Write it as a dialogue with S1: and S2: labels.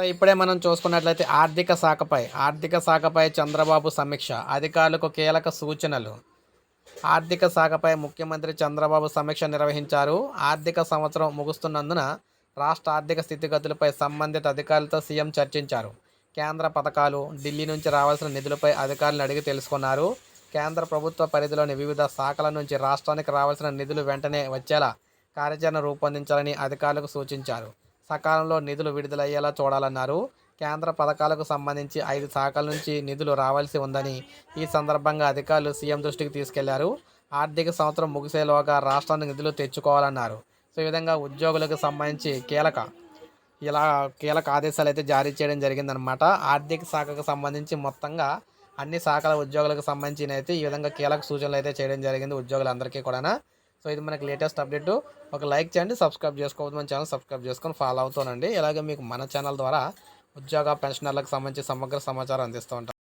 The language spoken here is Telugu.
S1: సో ఇప్పుడే మనం చూసుకున్నట్లయితే ఆర్థిక శాఖపై ఆర్థిక శాఖపై చంద్రబాబు సమీక్ష అధికారులకు కీలక సూచనలు. ఆర్థిక శాఖపై ముఖ్యమంత్రి చంద్రబాబు సమీక్ష నిర్వహించారు. ఆర్థిక సంవత్సరం ముగుస్తున్నందున రాష్ట్ర ఆర్థిక స్థితిగతులపై సంబంధిత అధికారులతో సీఎం చర్చించారు. కేంద్ర పథకాలు ఢిల్లీ నుంచి రావాల్సిన నిధులపై అధికారులను అడిగి తెలుసుకున్నారు. కేంద్ర ప్రభుత్వ పరిధిలోని వివిధ శాఖల నుంచి రాష్ట్రానికి రావాల్సిన నిధులు వెంటనే వచ్చేలా కార్యాచరణ రూపొందించాలని అధికారులకు సూచించారు. సకాలంలో నిధులు విడుదలయ్యేలా చూడాలన్నారు. కేంద్ర పథకాలకు సంబంధించి ఐదు శాఖల నుంచి నిధులు రావాల్సి ఉందని ఈ సందర్భంగా అధికారులు సీఎం దృష్టికి తీసుకెళ్ళారు. ఆర్థిక సంవత్సరం ముగిసేలోగా రాష్ట్రానికి నిధులు తెచ్చుకోవాలన్నారు. సో ఈ విధంగా ఉద్యోగులకు సంబంధించి కీలక ఇలా కీలక ఆదేశాలు అయితే జారీ చేయడం జరిగిందనమాట ఆర్థిక శాఖకు సంబంధించి మొత్తంగా అన్ని శాఖల ఉద్యోగులకు సంబంధించిన అయితే ఈ విధంగా కీలక సూచనలు అయితే చేయడం జరిగింది ఉద్యోగులందరికీ కూడా సో ఇది మనకి లేటెస్ట్ అప్డేట్. ఒక లైక్ చేయండి సబ్స్క్రైబ్ చేసుకోవద్దు మన ఛానల్ సబ్స్క్రైబ్ చేసుకొని ఫాలో అవుతానండి. ఇలాగే మీకు మన ఛానల్ ద్వారా ఉద్యోగ పెన్షనర్లకు సంబంధించి సమగ్ర సమాచారం అందిస్తూ ఉంటాం.